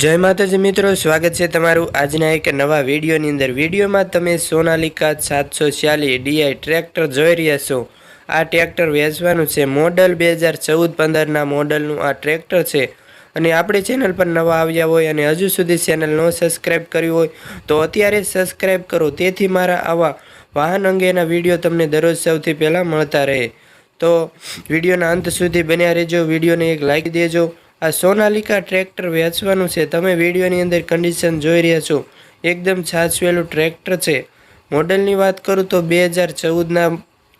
જય માતાજી મિત્રો, સ્વાગત છે તમારું આજના એક નવા વિડીયોની અંદર. વિડીયોમાં તમે સોનાલિકા સાતસો છ્યાલીસ ડીઆઈ ટ્રેક્ટર જોઈ રહ્યા છો. આ ટ્રેક્ટર વેચવાનું છે. મોડલ બે હજાર ચૌદ પંદરના મોડલનું આ ટ્રેક્ટર છે. અને આપણી ચેનલ પર નવા આવ્યા હોય અને હજુ સુધી ચેનલ ન સબસ્ક્રાઈબ કરી હોય, તો અત્યારે સબસ્ક્રાઈબ કરો. તેથી મારા આવા વાહન અંગેના વીડિયો તમને દરરોજ સૌથી પહેલાં મળતા રહે. તો વિડીયોના અંત સુધી બન્યા રહેજો. વિડીયોને એક લાઈક દેજો. આ સોનાલિકા ટ્રેક્ટર વેચવાનું છે. તમે વિડીયોની અંદર કન્ડિશન જોઈ રહ્યા છો. એકદમ છાછવેલું ટ્રેક્ટર છે. મોડલની વાત કરું તો બે હજાર ચૌદના,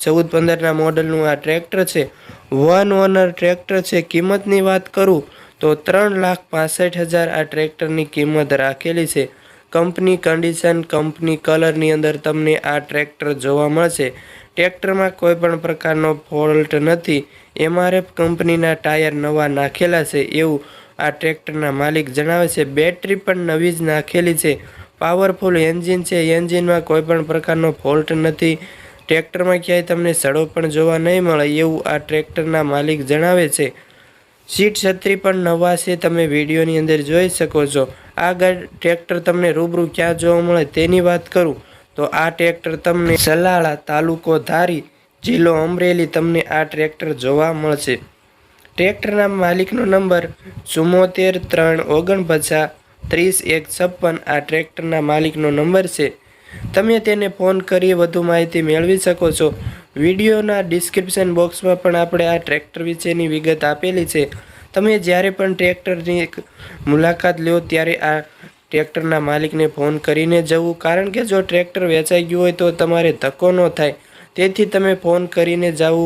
ચૌદ પંદરના મોડલનું આ ટ્રેક્ટર છે. વન ઓનર ટ્રેક્ટર છે. કિંમતની વાત કરું તો ત્રણ લાખ પાસઠ હજાર આ ટ્રેક્ટરની કિંમત રાખેલી છે. કંપની કન્ડિશન કંપની કલરની અંદર તમને આ ટ્રેક્ટર જોવા મળશે. ટ્રેક્ટરમાં કોઈ પણ પ્રકારનો ફોલ્ટ નથી. એમઆરએફ કંપનીના ટાયર નવા નાખેલા છે એવું આ ટ્રેક્ટરના માલિક જણાવે છે. બેટરી પણ નવી જ નાખેલી છે. પાવરફુલ એન્જિન છે. એન્જિનમાં કોઈ પણ પ્રકારનો ફોલ્ટ નથી. ટ્રેક્ટરમાં ક્યાંય તમને સડો પણ જોવા નહીં મળે એવું આ ટ્રેક્ટરના માલિક જણાવે છે. સીટ છત્રી પણ નવા છે. તમે વિડીયોની અંદર જોઈ શકો છો. આ ટ્રેક્ટર તમને રૂબરૂ ક્યાં જોવા મળે તેની વાત કરું. તો આ ટ્રેક્ટર તમને સલાળા તાલુકો ધારી જિલ્લો અમરેલી તમને આ ટ્રેક્ટર જોવા મળશે. ટ્રેક્ટરના માલિકનો નંબર ચુમ્મોતેર ત્રણ ઓગણપચાસ ત્રીસ એક છપ્પન આ ટ્રેક્ટરના માલિકનો નંબર છે. તમે તેને ફોન કરી વધુ માહિતી મેળવી શકો છો. વિડીયોના ડિસ્ક્રિપ્શન બોક્સમાં પણ આપણે આ ટ્રેક્ટર વિશેની વિગત આપેલી છે. તમે જ્યારે પણ ટ્રેક્ટરની એક મુલાકાત લો ત્યારે આ ટ્રેક્ટરના માલિકને ફોન કરીને જવું. કારણ કે જો ટ્રેક્ટર વેચાઈ ગયું હોય તો તમારે ધક્કો ન થાય. તેથી તમે ફોન કરીને જવું